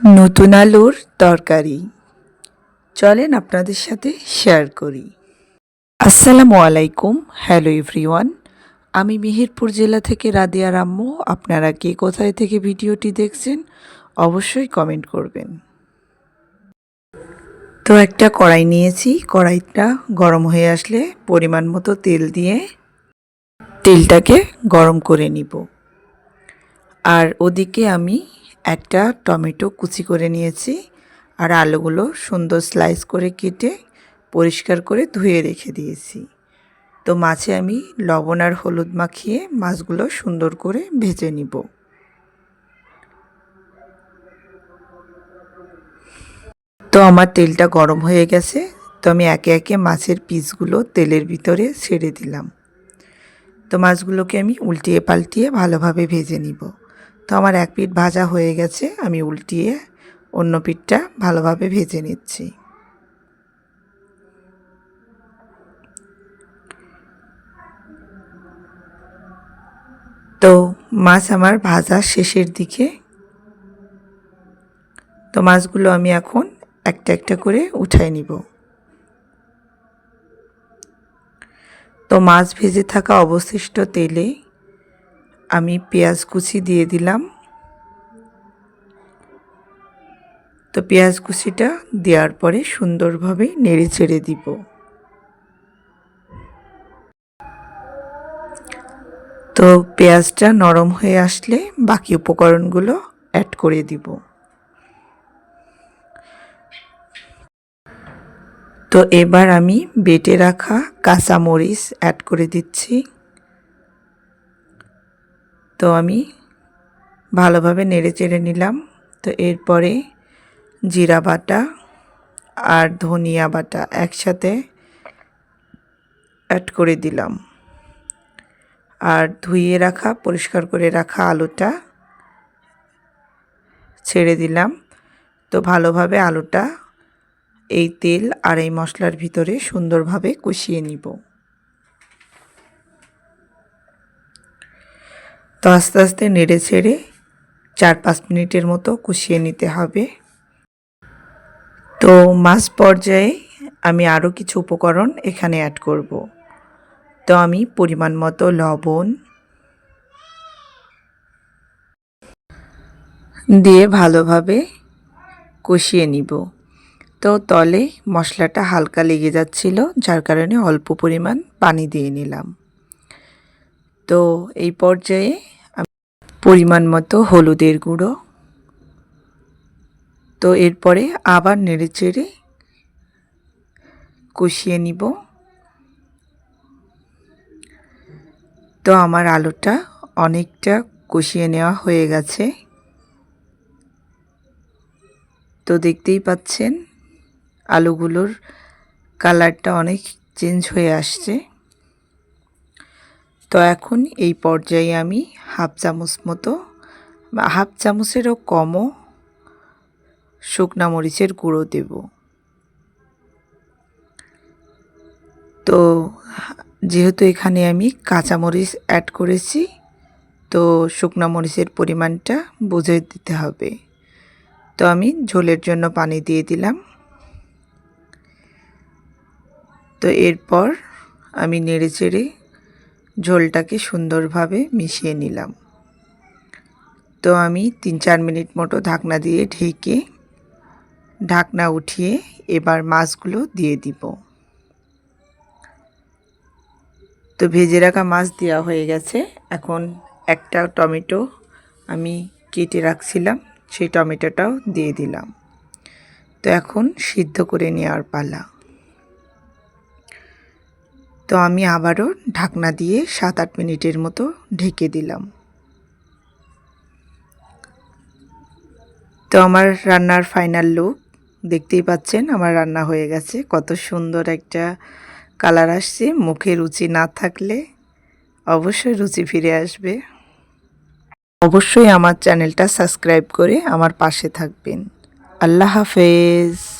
নতুন আলুর তরকারি। চলেন আপনাদের সাথে শেয়ার করি। আসসালামু আলাইকুম হ্যালো এভরিওয়ান আমি মেহেরপুর জেলা থেকে রাদিয়া রাম্মু। আপনারা কে কোথায় থেকে ভিডিওটি দেখছেন, অবশ্যই কমেন্ট করবেন। তো একটা কড়াই নিয়েছি। কড়াইটা গরম হয়ে আসলে পরিমাণ মতো তেল দিয়ে তেলটাকে গরম করে নিব। আর ওদিকে আমি একটা টমেটো কুচি করে নিয়েছি আর আলুগুলো সুন্দর স্লাইস করে কেটে পরিষ্কার করে ধুয়ে রেখে দিয়েছি। তো মাছে আমি লবণ আর হলুদ মাখিয়ে মাছগুলো সুন্দর করে ভেজে নিব। তো আমার তেলটা গরম হয়ে গেছে, তো আমি একে একে মাছের পিসগুলো তেলের ভিতরে ছেড়ে দিলাম। তো মাছগুলোকে আমি উল্টিয়ে পাল্টিয়ে ভালোভাবে ভেজে নিব। তো আমার এক পিঠ ভাজা হয়ে গেছে, আমি উল্টিয়ে অন্য পিঠটা ভালোভাবে ভেজে নিচ্ছি। তো মাছ আমার ভাজা শেষের দিকে। তো মাছগুলো আমি এখন একটা একটা করে উঠাই নিব। তো মাছ ভেজে থাকা অবশিষ্ট তেলে আমি পেঁয়াজ কুচি দিয়ে দিলাম। তো পেঁয়াজ কুচিটা দেওয়ার পরে সুন্দরভাবে নেড়ে চেড়ে দিব। তো পেঁয়াজটা নরম হয়ে আসলে বাকি উপকরণগুলো অ্যাড করে দিব। তো এবার আমি বেটে রাখা কাঁচামরিচ অ্যাড করে দিচ্ছি। তো আমি ভালোভাবে নেড়ে চেড়ে নিলাম। তো এরপরে জিরা বাটা আর ধনিয়া বাটা একসাথে অ্যাড করে দিলাম। আর ধুইয়ে রাখা, পরিষ্কার করে রাখা আলুটা ছেড়ে দিলাম। তো ভালোভাবে আলুটা এই তেল আর এই মশলার ভিতরে সুন্দরভাবে কষিয়ে নিব। তো আস্তে আস্তে নেড়ে ছেড়ে চার পাঁচ মিনিটের মতো কষিয়ে নিতে হবে। তো মাছ পর্যায়ে আমি আরও কিছু উপকরণ এখানে অ্যাড করব। তো আমি পরিমাণ মতো লবণ দিয়ে ভালোভাবে কষিয়ে নিব। তো তলে মশলাটা হালকা লেগে যাচ্ছিল, যার কারণে অল্প পরিমাণ পানি দিয়ে নিলাম। তো এই পর্যায়ে আমি পরিমাণ মতো হলুদের গুঁড়ো। তো এরপরে আবার নেড়ে চেড়ে কষিয়ে নিব। তো আমার আলুটা অনেকটা কষিয়ে নেওয়া হয়ে গেছে। তো দেখতেই পাচ্ছেন, আলুগুলোর কালারটা অনেক চেঞ্জ হয়ে আসছে। তো এখন এই পর্যায়ে আমি হাফ চামচ মতো হাফ চামচেরও কমও শুকনা মরিচের গুঁড়ো দেব। তো যেহেতু এখানে আমি কাঁচামরিচ অ্যাড করেছি, তো শুকনো মরিচের পরিমাণটা বুঝে দিতে হবে। তো আমি ঝোলের জন্য পানি দিয়ে দিলাম। তো এরপর আমি নেড়ে চেড়ে ঝোলটাকে সুন্দরভাবে মিশিয়ে নিলাম। তো আমি তিন চার মিনিট মতো ঢাকনা দিয়ে ঢেকে ঢাকনা উঠিয়ে এবার মাছগুলো দিয়ে দিব। তো ভেজে রাখা মাছ দেওয়া হয়ে গেছে। এখন একটা টমেটো আমি কেটে রাখছিলাম, সেই টমেটোটাও দিয়ে দিলাম। তো এখন সিদ্ধ করে নেওয়ার পালা। তো আমি আবারও ঢাকনা দিয়ে সাত আট মিনিটের মতো ঢেকে দিলাম। তো আমার রান্নার ফাইনাল লুক, দেখতেই পাচ্ছেন আমার রান্না হয়ে গেছে। কত সুন্দর একটা কালার আসছে, মুখে রুচি না থাকলে অবশ্যই রুচি ফিরে আসবে। অবশ্যই আমার চ্যানেলটা সাবস্ক্রাইব করে আমার পাশে থাকবেন। আল্লাহ হাফেজ।